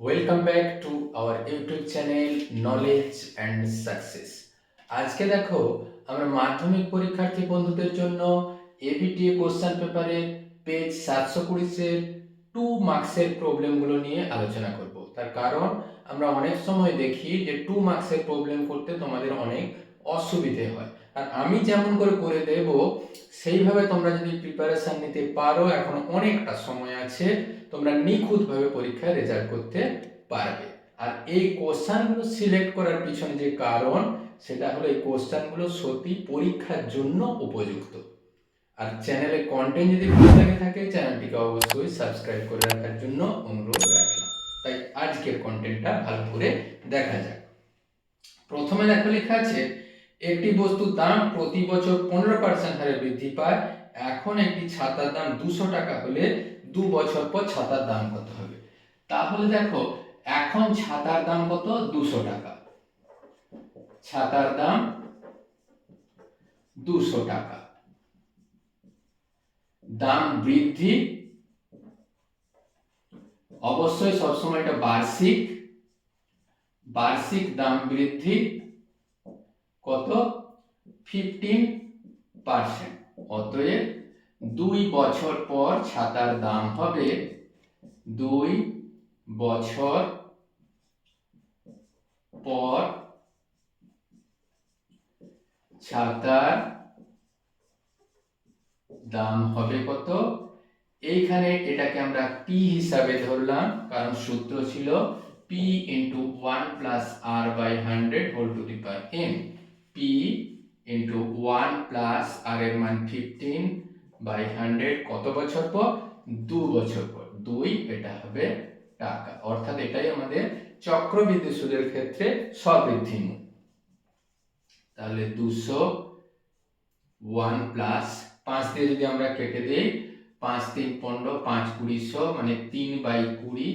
Welcome back to our YouTube channel knowledge and success আজকে দেখো, আমরা মাধ্যমিক পরীক্ষার্থী বন্ধুদের জন্য এবিটিএ কোশ্চেন পেপারের পেজ সাতশো কুড়িশের টু মার্কসের প্রবলেমগুলো নিয়ে আলোচনা করব। তার কারণ, আমরা অনেক সময় দেখি যে টু মার্কসের প্রবলেম করতে তোমাদের অনেক অসুবিধে হয়। আর আমি যেমন করে করে দেব, সেইভাবে তোমরা যদি প্রিপারেশন নিতে পারো, এখন অনেকটা সময় আছে, তোমরা নিখুঁতভাবে পরীক্ষায় রেজাল্ট করতে পারবে। আর এই কোশ্চানগুলো সিলেক্ট করার পিছনে যে কারণ, সেটা হলো এই কোশ্চানগুলো সত্যি পরীক্ষার জন্য উপযুক্ত। আর চ্যানেলে কন্টেন্ট যদি ভালো লাগে থাকে চ্যানেলটিকে অবশ্যই সাবস্ক্রাইব করে রাখার জন্য অনুরোধ রাখলাম। তাই আজকের কন্টেন্টটা ভালো করে দেখা যাক। প্রথমে দেখো লেখা আছে একটি বস্তুর দাম প্রতি বছর পনেরো পার্সেন্ট হারে বৃদ্ধি পায়। এখন একটি ছাতার দাম দুশো টাকা হলে দু বছর পর ছাতার দাম কত হবে? তাহলে দেখো, এখন ছাতার দাম কত? দুশো টাকা। ছাতার দাম দুশো টাকা। দাম বৃদ্ধি অবশ্যই সবসময় এটা বার্ষিক বার্ষিক দাম বৃদ্ধি কত? ফিফটিন পার্সেন্ট অতএব দুই বছর পর ছাতার দাম হবে দুই বছর পর ছাতার দাম হবে কত? এইখানে এটাকে আমরা পি হিসাবে ধরলাম, কারণ সূত্র ছিল P into one plus R by hundred whole to the power N P into one plus R এর মান ফিফটিন বাই হান্ড্রেড কত বছর পর? দু বছর পর। দুই, এটা হবে টাকা। অর্থাৎ এটাই আমাদের চক্রবৃদ্ধি সুদের ক্ষেত্রে স্ববৃদ্ধি মূল তাহলে দুশো ওয়ান প্লাস পাঁচ দিয়ে যদি আমরা কেটে দিই, পাঁচ তিন পনেরো, পাঁচ কুড়িশো মানে তিন বাই কুড়ি,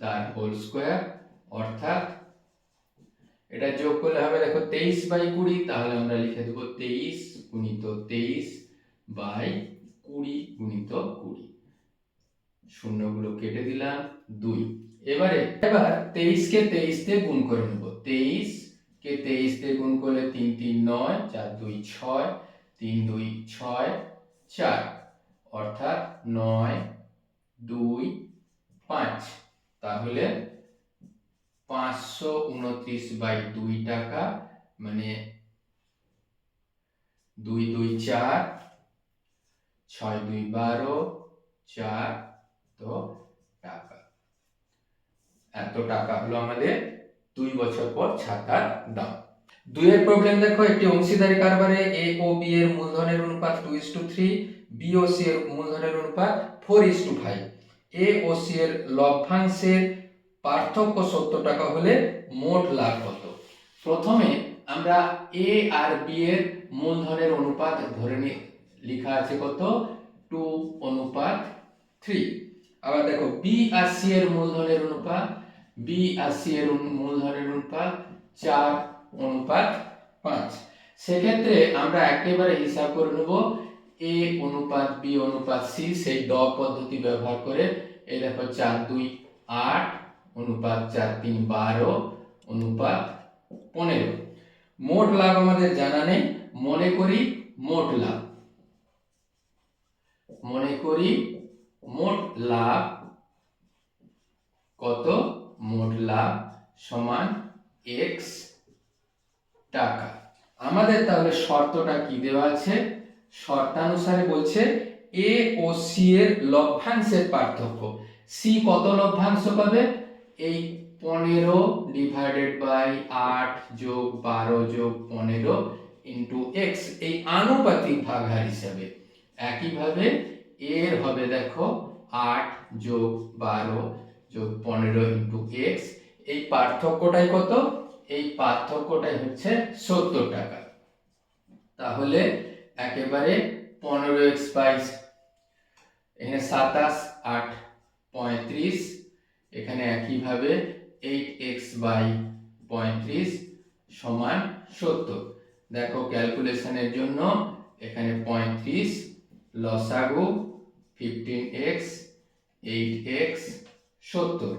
তার হোল স্কোয়ার অর্থাৎ এটা যোগ করলে হবে দেখো তেইশ বাই কুড়ি, তাহলে আমরা লিখে দেবো তেইশ গুণিত তেইশ বাই কুড়ি গুণিত কুড়ি। শূন্যগুলো কেটে দিলাম, দুই। এবারে, এবার তেইশ কে তেইশ গুণ করে নেব। তেইশ কে তেইশ গুণ করলে তিন তিন, নয়, চার, দুই, ছয়, তিন, দুই, ছয়, চার। অর্থাৎ নয়, দুই, পাঁচ। তাহলে পাঁচশো উনত্রিশ বাই দুই টাকা মানে দুই দুই চার, ছয় দুই বারো, চার তো টাকা। এত টাকা হলো আমাদের দুই বছর পর ছাতার দাম। দুইয়ের প্রবলেম দেখো, একটি অংশীদারি কারবারে এ ও বি এর মূলধনের অনুপাত two is to three B O C এর মূলধনের অনুপাত four is to five A O C এর লভ্যাংশের পার্থক্য সত্তর টাকা হলে মোট লাভ কত? প্রথমে আমরা এ আর বি এর মূলধনের অনুপাত ধরে নি লেখা আছে কত? টু অনুপাত থ্রি। আবার দেখো বি আর সি এর মূলধনের অনুপাত বি আর সি এর মূলধনের অনুপাত চার অনুপাত পাঁচ। সেক্ষেত্রে আমরা একেবারে হিসাব করে নেব এ অনুপাত বি অনুপাত সি সেই ড পদ্ধতি ব্যবহার করে। এই দেখো, চার, দুই, আট অনুপাত চার, তিন, বারো, অনুপাত পনেরো। মোট লাভ আমাদের জানা নেই। মনে করি মোট লাভ। মনে করি মোট লাভ কত? মোট লাভ সমান এক্স টাকা। আমাদের তাহলে শর্তটা কি দেওয়া আছে? শর্তানুসারে বলছে এ ও সি এর লভ্যাংশের পার্থক্য। সি কত লভ্যাংশ পাবে? এই পনেরো ডিভাইডেড বাই আট যোগ বারো যোগ পনেরো ইন্টু এক্স এই আনুপাতিক ভাগহার হিসাবে। একইভাবে এর হবে দেখো আট যোগ বারো যোগ পনেরো ইন্টু এক্স এই পার্থক্যটাই কত? এই পার্থক্যটাই হচ্ছে সত্তর টাকা। তাহলে একেবারে পনেরো এক্স বাইশ এখানে সাতাশ, আট, পঁয়ত্রিশ এখানে একইভাবে এইট এক্স বাই পঁয়ত্রিশ সমান সত্তর। দেখো ক্যালকুলেশনের জন্য এখানে পঁয়ত্রিশ লসাগু ফিফটিন এক্স এইট এক্স সত্তর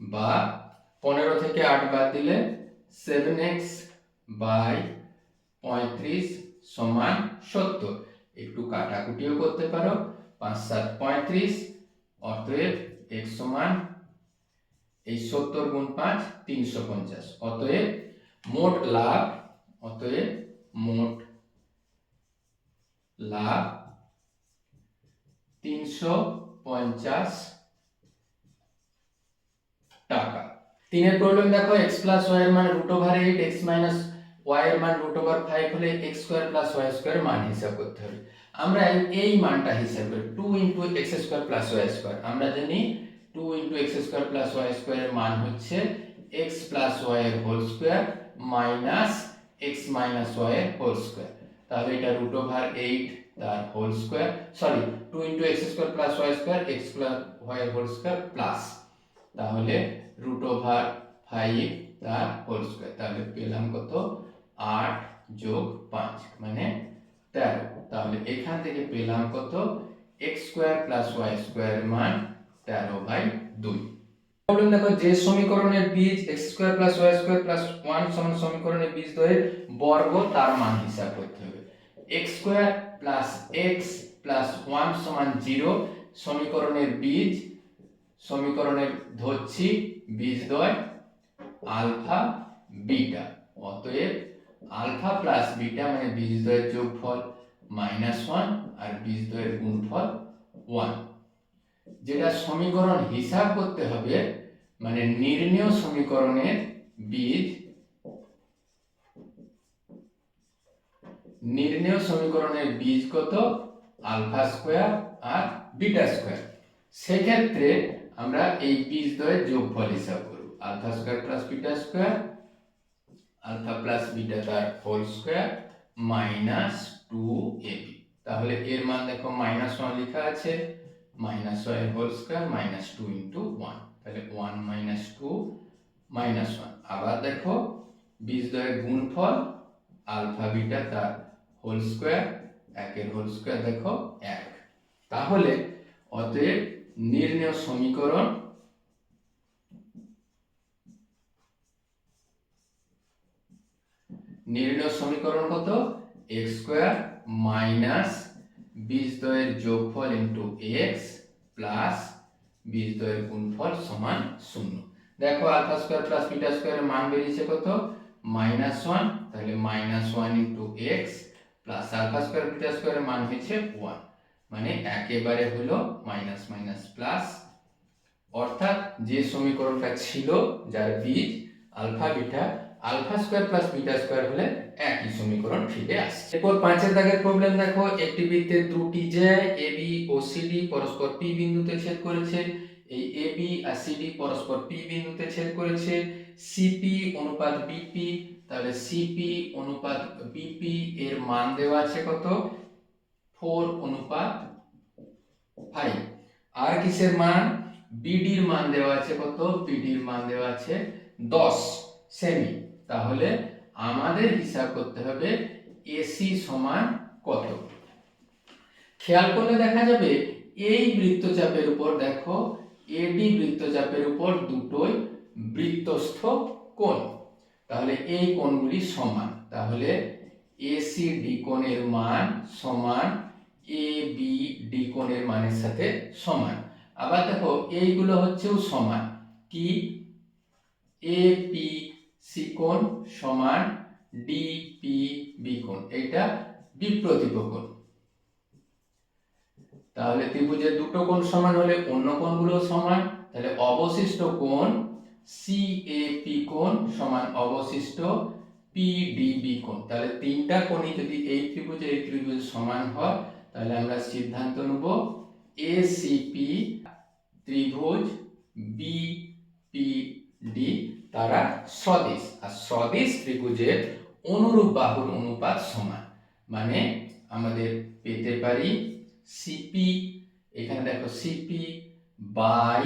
বা পনেরো থেকে আট বাদ দিলে সেভেন এক্স বাই পঁয়ত্রিশ সমান সত্তর। একটু কাটাকুটিও করতে পারো। পাঁচ সাত পঁয়ত্রিশ, অতএব এক্স সমান এই সত্তর গুণ পাঁচ তিনশো পঞ্চাশ। অতএব মোট লাভ, অতএব মোট লাভ তিনশো পঞ্চাশ টাকা। তিনের প্রবলেম দেখো এক্স প্লাস ওয়াই এর মান root over eight X minus Y এর মান রুট ওভার ফাইভ হলে X square plus Y square মান হিসাব করতে হবে। আমরা এই- মানটা হিসাব করি two into X square plus Y square আমরা জানি two into X square plus Y স্কোয়ারের মান হচ্ছে X plus Y whole square minus X minus Y whole square তাহলে এটা রুট ওভার এইট তার whole square sorry two into X square plus Y square X plus Y whole square plus তাহলে root over five তার whole square তাহলে পেলাম কত? আট যোগ পাঁচ মানে তেরো। তাহলে এখান থেকে পেলাম কত? X square plus Y square মান তেরো বাই দুই প্রবলেম দেখো যে সমীকরণের বীজ X square plus Y square plus one সমান সমীকরণের বীজ দ্বয়ের বর্গ তার মান হিসাব করতে হবে। X square plus X plus one সমান জিরো সমীকরণের বীজ, সমীকরণের ধরছি বীজদ্বয় আলফা বিটা অতএব আলফা প্লাস বিটা মানে বীজ বীজদ্বয়ের যোগফল মাইনাস ওয়ান আর বীজদ্বয়ের গুণফল ওয়ান যেটা সমীকরণ হিসাব করতে হবে মানে নির্ণয় সমীকরণের বীজ, নির্ণয় সমীকরণের বীজ কত? আলফা স্কোয়ার আর বিটা স্কোয়ার। সেক্ষেত্রে আমরা এই বীজ দ্বয়ের যোগফল হিসাব করব। Alpha square plus beta square, alpha plus beta তার whole square minus two AB তাহলে এর মান দেখো, মাইনাস ওয়ান লেখা আছে। Minus Y whole square minus two into one তাহলে one minus two minus one আবার দেখো বীজ দ্বয়ের গুণফল আলফা বিটা তার হোল স্কোয়ার একের হোল স্কোয়ার দেখো, এক। তাহলে অতএব নির্ণয় সমীকরণ নির্ণয় সমীকরণ কত? এক্স স্কোয়ার মাইনাস বীজদ্বয়ের যোগফল ইন্টু এক্স প্লাস বীজদ্বয়ের গুণফল সমান শূন্য। দেখো আলফা স্কোয়ার প্লাস বিটা স্কোয়ারের মান বেরিয়েছে কত? মাইনাস ওয়ান তাহলে minus one into X plus alpha square beta স্কোয়ারের মান হয়েছে ওয়ান মানে একেবারে হলো মাইনাস মাইনাস প্লাস অর্থাৎ যে সমীকরণটা ছিল যার বীজ alpha beta alpha square plus beta square হলে একই সমীকরণ ফিরে আসছে। এরপর পাঁচের দাগের প্রবলেম দেখো, একটি বৃত্তে দুটি যে এ বি ও সিডি পরস্পর পি বিন্দুতে ছেদ করেছে। এই এ বি আর সিডি পরস্পর পি বিন্দুতে ছেদ করেছে। সিপি অনুপাত বিপি তাহলে সিপি অনুপাত বিপি এর মান দেওয়া আছে কত? ফোর অনুপাত ফাইভ আর কিসের মান? বিডির মান দেওয়া আছে কত? বিডির মান দেওয়া আছে দশ। সেমি তাহলে আমাদের হিসাব করতে হবে এসি সমান কত? খেয়াল করলে দেখা যাবে এই বৃত্তচাপের উপর দেখো, এডি বৃত্তচাপের উপর দুটোই বৃত্তস্থ কোণ। তাহলে এই কোণগুলি সমান। তাহলে এসি ডি কোণের মান সমান এ বি ডি কোণের মানের সাথে সমান। আবার দেখো, এইগুলো হচ্ছেও সমান। কি? এ পি কোণ সমান ডি পি বি কোণ। এটা বিপ্রতীপ কোণ। তাহলে ত্রিভুজের দুটো কোণ সমান হলে অন্য কোণগুলো সমান। তাহলে অবশিষ্ট কোণ সি এ পি কোণ সমান অবশিষ্ট পি ডি বি কোণ। তাহলে তিনটা কোণই যদি এই ত্রিভুজে এই ত্রিভুজ সমান হয়, তাহলে আমরা সিদ্ধান্ত নেব এ সি পি ত্রিভুজ বি পি ডি তারা সদিশ আর সদিশ ত্রিভুজের অনুরূপ বাহুর অনুপাত সমান। মানে আমাদের পেতে পারি সিপি এখানে দেখো সিপি বাই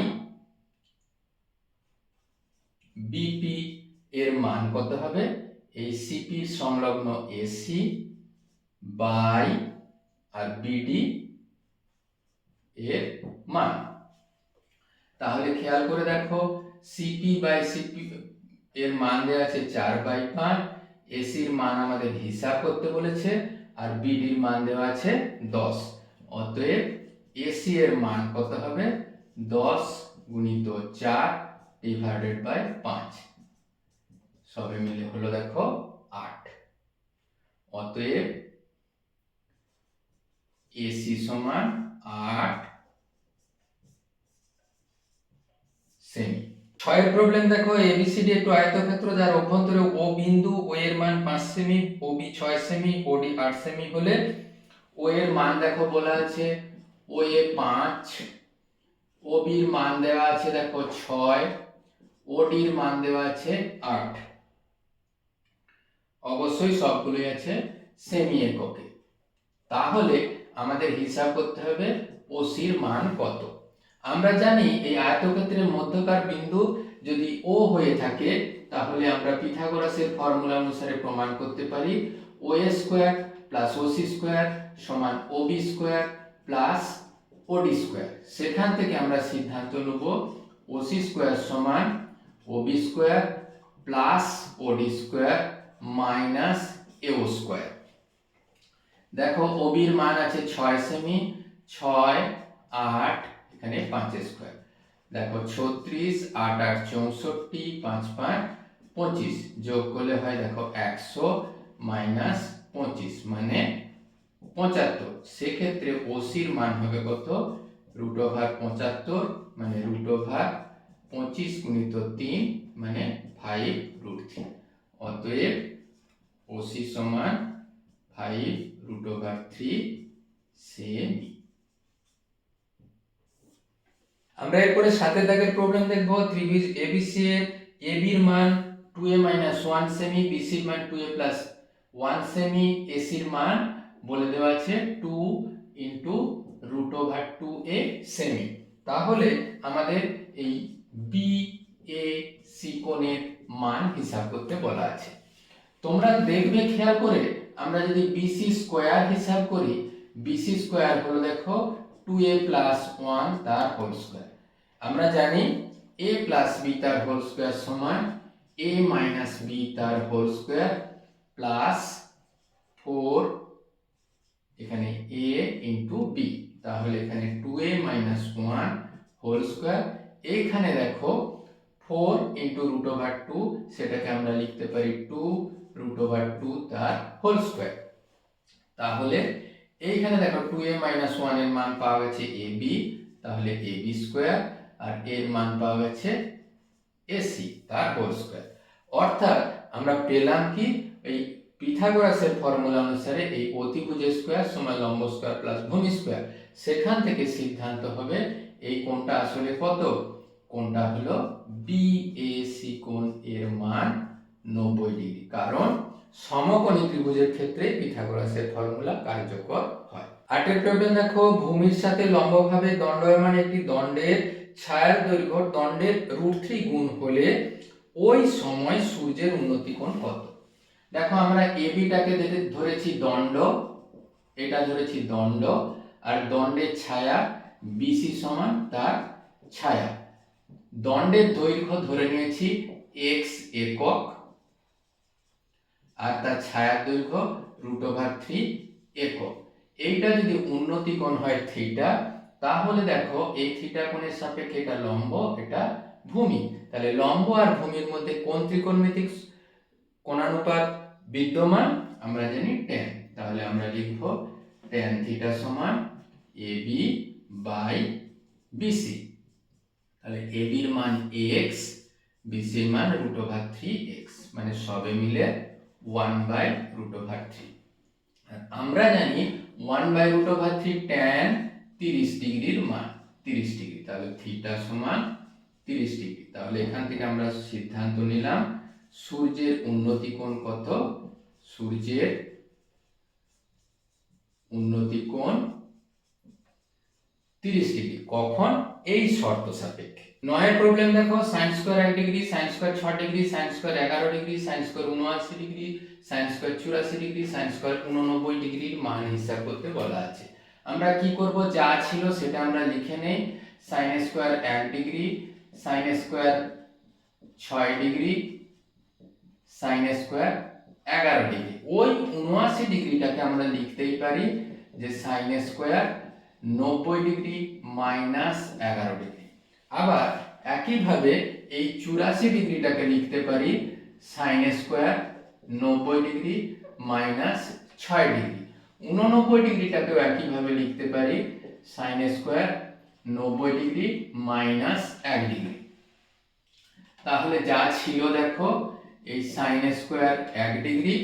বিপি এর মান কত হবে? এই সিপি সংলগ্ন এসি বাই আর বিডি এর মান। তাহলে খেয়াল করে দেখো সিপি বাই সিপি এর মান দেওয়া আছে চার বাই পাঁচ এসির মান আমাদের হিসাব করতে বলেছে, আর বিডির মান দেওয়া আছে দশ। অতএব এসি এর মান কত হবে? দশ গুণিত চার ডিভাইডেড বাই পাঁচ। সবে মিলে হলো দেখো আট। অতএব এসি সমান আট সেমি ছয়ের প্রবলেম দেখো এবিসিডি একটু আয়তক্ষেত্র, যার অভ্যন্তরে ও বিন্দু ও এর মান পাঁচ সেমি ও বি ছয় সেমি ও ডি আট সেমি হলে ও এর মান দেখো বলা আছে ও এ পাঁচ ও বির মান দেওয়া আছে দেখো ছয় ও ডির মান দেওয়া আছে আট। অবশ্যই সবগুলোই আছে সেমি এককে। তাহলে আমাদের হিসাব করতে হবে ও ওসির মান কত। আমরা জানি এই আয়তক্ষেত্রের মধ্যকার বিন্দু যদি ও হয়ে থাকে, তাহলে আমরা পিথাগোরাসের ফর্মুলা অনুসারে প্রমাণ করতে পারি O A square plus OC square সমান O B square plus OD square সেখান থেকে আমরা সিদ্ধান্ত নেব ওসি স্কোয়ার সমান O B square plus OD square minus AO square দেখো ওবির মান আছে ছয় সেমি ছয়, আট এখানে পাঁচ স্কোয়ার দেখো ছত্রিশ, আট আট, চৌষট্টি, পাঁচ পাঁচ, পঁচিশ। যোগ করলে হয় দেখো একশো মাইনাস পঁচিশ মানে পঁচাত্তর। সেক্ষেত্রে ওসির মান হবে কত? রুট ওভার পঁচাত্তর মানে রুট ওভার পঁচিশ গুণিত তিন মানে ফাইভ রুট থ্রি অতএব ওসি সমান ফাইভ রুট ওভার থ্রি সেমি আমরা এরপরে সাথে দাগের প্রবলেম দেখব। ত্রিভুজ এবিসি এর এবির মান টু এ মাইনাস ওয়ান সেমি বিসির মান টু এ প্লাস ওয়ান সেমি এসির মান বলে দেওয়া আছে two into root over two A semi তাহলে আমাদের এই বি এ সি কোণের মান হিসাব করতে বলা আছে। তোমরা দেখবে, খেয়াল করে আমরা যদি বিসি স্কোয়ার হিসাব করি বিসি স্কোয়ার হলো দেখো টু এ প্লাস ওয়ান তার হোল স্কোয়ার আমরা জানি এ প্লাস বি তার হোল স্কোয়ার সমান এ মাইনাস বি তার হোল স্কোয়ার প্লাস ফোর এখানে এ ইন্টু বি তাহলে এখানে two A minus one whole square এইখানে দেখো four into root over two সেটাকে আমরা লিখতে পারি টু রুট ওভার টু তার হোল স্কোয়ার তাহলে এইখানে দেখো টু এ মাইনাস ওয়ানের মান পাওয়া গেছে এ বি তাহলে এ বি স্কোয়ার আর এর মান পাওয়া গেছে এসি তার হোল স্কোয়ার অর্থাৎ আমরা পেলাম কি? এই পিথাগোরাসের ফর্মুলা অনুসারে এই অতিভুজের স্কোয়ার সমান লম্ব স্কোয়ার প্লাস ভূমি স্কোয়ার সেখান থেকে সিদ্ধান্ত হবে এই কোণটা আসলে কত? কোণটা হলো বি বিএসি কোণ এর মান নব্বই। সমকোণী ত্রিভুজের ক্ষেত্রে পিথাগোরাসের ফর্মুলা কার্যকর হয়। আটের প্রবলেম দেখো, ভূমির সাথে লম্বভাবে দণ্ডায়মান একটি দণ্ডের ছায়ার দৈর্ঘ্য দণ্ডের রুট থ্রি গুণ হলে ওই সময় সূর্যের উন্নতি কোণ কত? দেখো, আমরা এবিটাকে ধরেছি দণ্ড, এটা ধরেছি দণ্ড, আর দণ্ডের ছায়া বিসি সমান তার ছায়া। দণ্ডের দৈর্ঘ্য ধরে নিয়েছি এক্স একক। আর তার ছায়ার দৈর্ঘ্য রুট ওভার থ্রি একক এইটা যদি উন্নতি কোণ হয় থিটা তাহলে দেখো এই থিটা কোণের সাপেক্ষে এটা লম্ব, এটা ভূমি। তাহলে লম্ব আর ভূমির মধ্যে কোন ত্রিকোণমিতিক কোণানুপাত বিদ্যমান? আমরা জানি টেন তাহলে আমরা লিখব টেন থিটা সমান এ বি বাই বিসি তাহলে এ বির মান এক্স বিসির মান রুট ওভার থ্রি এক্স মানে সবে মিলে one by root over three আমরা জানি one by root over three tan তিরিশ ডিগ্রির মান, তিরিশ ডিগ্রি। তাহলে থিটা সমান তিরিশ ডিগ্রি। তাহলে এখান থেকে আমরা সিদ্ধান্ত নিলাম, সূর্যের উন্নতি কোণ কত? সূর্যের উন্নতি কোণ তিরিশ ডিগ্রি কখন এই শর্ত সাপেক্ষে নয়ের প্রবলেম দেখো সাইন স্কোয়ার এক ডিগ্রি সাইন স্কোয়ার ছ ডিগ্রি সাইন স্কোয়ার এগারো ডিগ্রি সাইন স্কোয়ার উনআশি ডিগ্রি সাইন স্কোয়ার চুরাশি ডিগ্রি সাইন স্কোয়ার উননব্বই ডিগ্রির মান হিসাব করতে বলা আছে আমরা কি করব যা ছিল সেটা আমরা লিখে নেই সাইন স্কোয়ার এক ডিগ্রি সাইন স্কোয়ার ছয় ডিগ্রি সাইন স্কোয়ার এগারো ডিগ্রি ওই উনআশি ডিগ্রিটাকে আমরা লিখতেই পারি যে সাইন স্কোয়ার নব্বই ডিগ্রি মাইনাস এগারো ডিগ্রি। আবার একইভাবে এই চুরাশি ডিগ্রিটাকে লিখতে পারি সাইন স্কোয়ার নব্বই ডিগ্রি মাইনাস ছয় ডিগ্রি। উননব্বই ডিগ্রিটাকেও একইভাবে লিখতে পারি সাইন স্কোয়ার নব্বই ডিগ্রি মাইনাস এক ডিগ্রি। তাহলে যা ছিল দেখো, এই সাইন স্কোয়ার এক ডিগ্রি,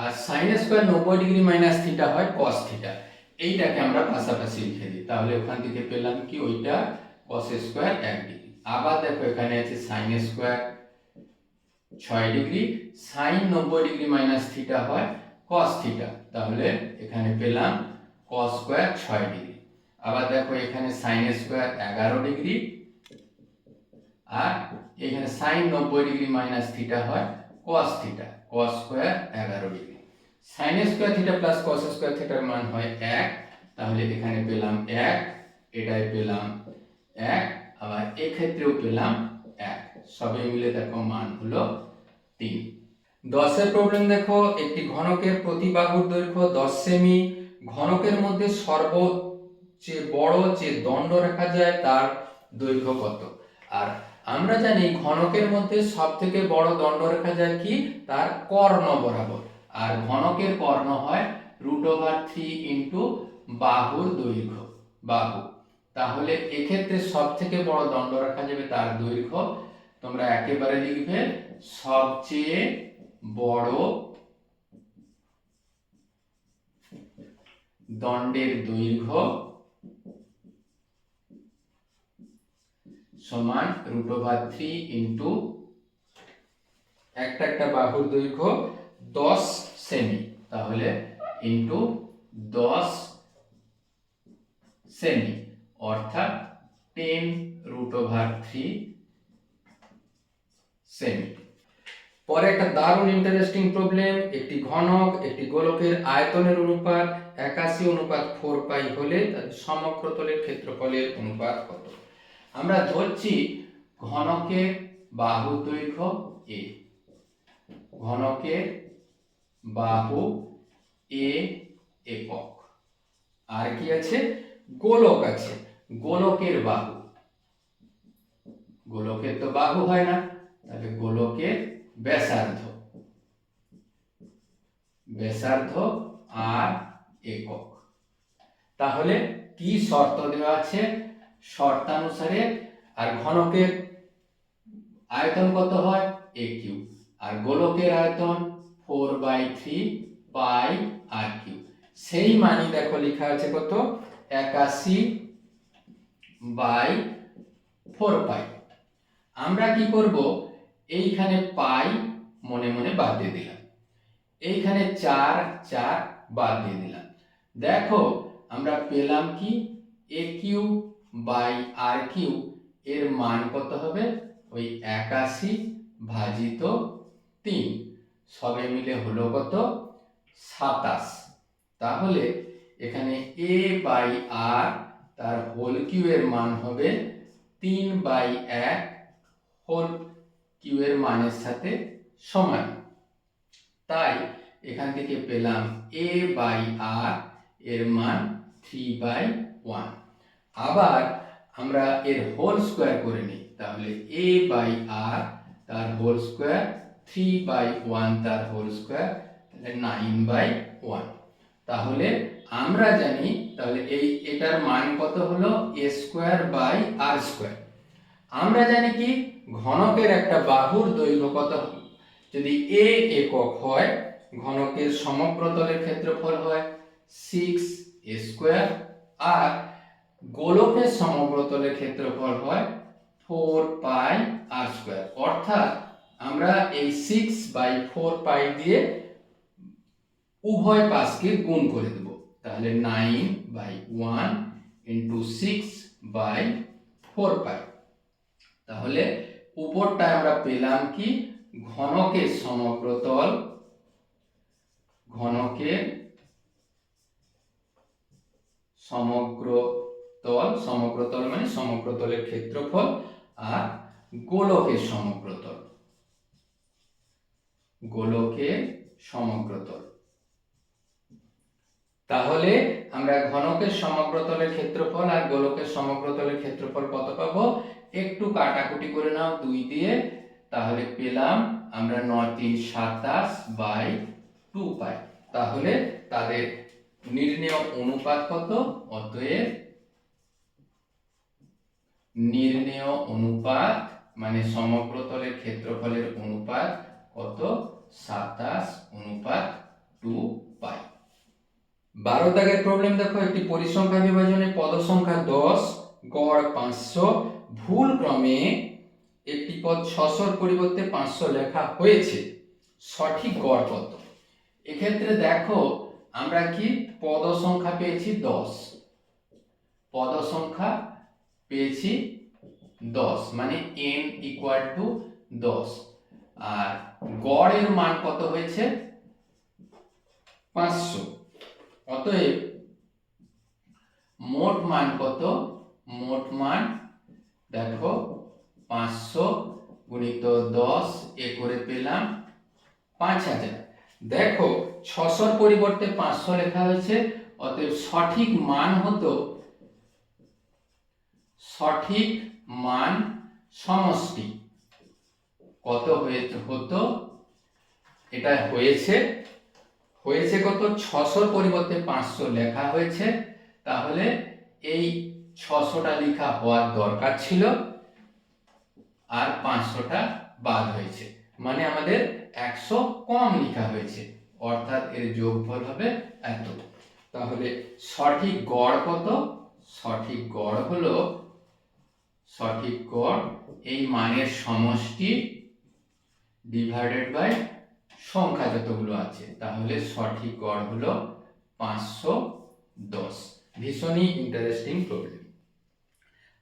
আর সাইন স্কোয়ার নব্বই ডিগ্রি মাইনাস থিটা হয় কস থিটা। এইটাকে আমরা পাশাপাশি লিখে দিই। তাহলে ওখান থেকে পেলাম কি? ওইটা কস স্কোয়ার এক ডিগ্রি আবার দেখো এখানে আছে সাইন স্কোয়ার ছয় ডিগ্রি সাইন নব্বই ডিগ্রি মাইনাস থিটা হয় কস থিটা তাহলে এখানে পেলাম কস স্কোয়ার ছয় ডিগ্রি আবার দেখো এখানে সাইন স্কোয়ার এগারো ডিগ্রি আর এখানে সাইন নব্বই ডিগ্রি মাইনাস থিটা হয় কস থিটা কস স্কোয়ার এগারো degree sine square theta plus cos square থিটার মান হয় এক, তাহলে এখানে পেলাম এক, এটাই পেলাম এক, আবার এক্ষেত্রেও পেলাম এক। সবে মিলে দেখো মান হলো তিন। দশের প্রবলেম দেখো, একটি ঘনকের প্রতি বাহুর দৈর্ঘ্য দশ সেমি ঘনকের মধ্যে সর্বোচ্চ বড় যে দণ্ড রাখা যায় তার দৈর্ঘ্য কত? আর আমরা জানি ঘনকের মধ্যে সব থেকে বড় দণ্ড রাখা যায় কি? তার কর্ণ বরাবর। আর ঘনকের কর্ণ হয় রুট ওভার থ্রি ইন্টু বাহুর দৈর্ঘ্য, বাহু। তাহলে এক্ষেত্রে সব থেকে বড় দণ্ড রাখা যাবে তার দৈর্ঘ্য। তোমরা একেবারে লিখবে সবচেয়ে বড় দণ্ডের দৈর্ঘ্য সমান রুট ওভার থ্রি ইন্টু একটা একটা বাহুর দৈর্ঘ্য। দশ সেমি, তাহলে ইন্টু দশ সেমি, অর্থাৎ টেন রুট ওভার থ্রি সেমি। পরে একটা দারুণ ইন্টারেস্টিং প্রবলেম একটি ঘনক, একটি গোলকের আয়তনের অনুপাত, একাশি অনুপাত ফোর পাই হলে সমগ্রতলের ক্ষেত্রফলের অনুপাত কত? আমরা ধরছি ঘনকের বাহু দৈর্ঘ্য এ ঘনকের বাহু এ একক। আর কি আছে? গোলক আছে। গোলকের বাহু। গোলকের তো বাহু হয় না। তাহলে গোলকের ব্যাসার্ধ। ব্যাসার্ধ আর একক। তাহলে কি শর্ত দেওয়া আছে? শর্তানুসারে আর ঘনকের আয়তন কত হয়? এ কিউ আর গোলকের আয়তন four by three pi R cube সেই মানই দেখো লেখা আছে কত? একাশি বাই ফোর পাই। আমরা কি করব? এইখানে পাই মনে মনে বাদ দিয়ে দিলাম। এইখানে চার চার বাদ দিয়ে দিলাম। দেখো, আমরা পেলাম কি? A cube by R cube এর মান কত হবে? ওই একাশি ভাজিত তিন। সবে মিলে হলো কত? সাতাশ। তাহলে এখানে এ বাই আর তার হোল কিউ এর মান হবে তিন বাই এক হোল কিউ এর মানের সাথে সমান। তাই এখান থেকে পেলাম এ বাই আর এর মান থ্রি বাই ওয়ান আবার আমরা এর হোল স্কোয়ার করে নিই। তাহলে এ বাই আর তার whole square three by one তার হোল স্কোয়ার তাহলে নাইন বাই ওয়ান তাহলে আমরা জানি, তাহলে এই, এটার মান কত হলো? A square by R square আমরা জানি কি? ঘনকের একটা বাহুর দৈর্ঘ্য কত? যদি এ একক হয়, ঘনকের সমগ্রতলের ক্ষেত্রফল হয় সিক্স স্কোয়ার আর গোলকের সমগ্রতলের ক্ষেত্রফল হয় ফোর পাই আর স্কোয়ার অর্থাৎ আমরা এই সিক্স বাই ফোর পাই দিয়ে উভয় পাশকে গুণ করে দেব। তাহলে nine by one into six by four pi তাহলে উপরটা আমরা পেলাম কি? ঘনকের সমগ্রতল ঘনকের সমগ্রতল সমগ্রতল মানে সমগ্রতলের ক্ষেত্রফল, আর গোলকের সমগ্রতল গোলকের সমগ্রতল। তাহলে আমরা ঘনকের সমগ্রতলের ক্ষেত্রফল আর গোলকের সমগ্রতলের ক্ষেত্রফল কত পাবো? একটু কাটাকুটি করে নাও, দুই দিয়ে। তাহলে পেলাম আমরা নয় তিন সাতাশ বাই টু পাই। তাহলে তাদের নির্ণেয় অনুপাত কত? অতএব নির্ণেয় অনুপাত মানে সমগ্রতলের ক্ষেত্রফলের অনুপাত কত? সাতাশ অনুপাত টু পাই। বারো দাগের প্রবলেম দেখো, একটি পরিসংখ্যা বিভাজনে পদ সংখ্যা দশ, গড় পাঁচশো। ভুল ক্রমে একটি পদ ছশোর পরিবর্তে পাঁচশো লেখা হয়েছে। সঠিক গড় কত এক্ষেত্রে দেখো, আমরা কি পদ সংখ্যা পেয়েছি দশ। পদ সংখ্যা পেয়েছি দশ মানে এন ইকুয়াল টু দশ। আর গড়ের মান কত হয়েছে? পাঁচশো। অতএব মোট মান কত? মোট মান দেখো, পাঁচশো গুণিত দশ, এ করে পেলাম পাঁচ হাজার। দেখো, ছশোর পরিবর্তে পাঁচশো লেখা হয়েছে, অতএব সঠিক মান হতো সঠিক মান সমষ্টি। কত হয়েছে হতো এটা হয়েছে হয়েছে কত? ছশোর পরিবর্তে পাঁচশো লেখা হয়েছে। তাহলে এই ছশোটা লেখা হওয়ার দরকার ছিল আর পাঁচশোটা বাদ হয়েছে। মানে আমাদের একশো কম লেখা হয়েছে। অর্থাৎ এর যোগফল হবে এত। তাহলে সঠিক গড় কত? সঠিক গড় হলো, সঠিক গড় এই মানের সমষ্টি ডিভাইডেড বাই সংখ্যা যতগুলো আছে, তাহলে সঠিক গড় হলো পাঁচশো দশ। ভীষণই ইন্টারেস্টিং প্রবলেম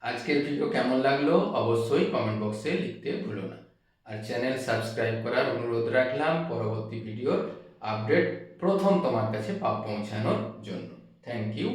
আজকের ভিডিও কেমন লাগল অবশ্যই কমেন্ট বক্সে লিখতে ভুলো না। আর চ্যানেল সাবস্ক্রাইব করার অনুরোধ রাখলাম পরবর্তী ভিডিওর আপডেট প্রথম তোমার কাছে পৌঁছানোর জন্য। Thank you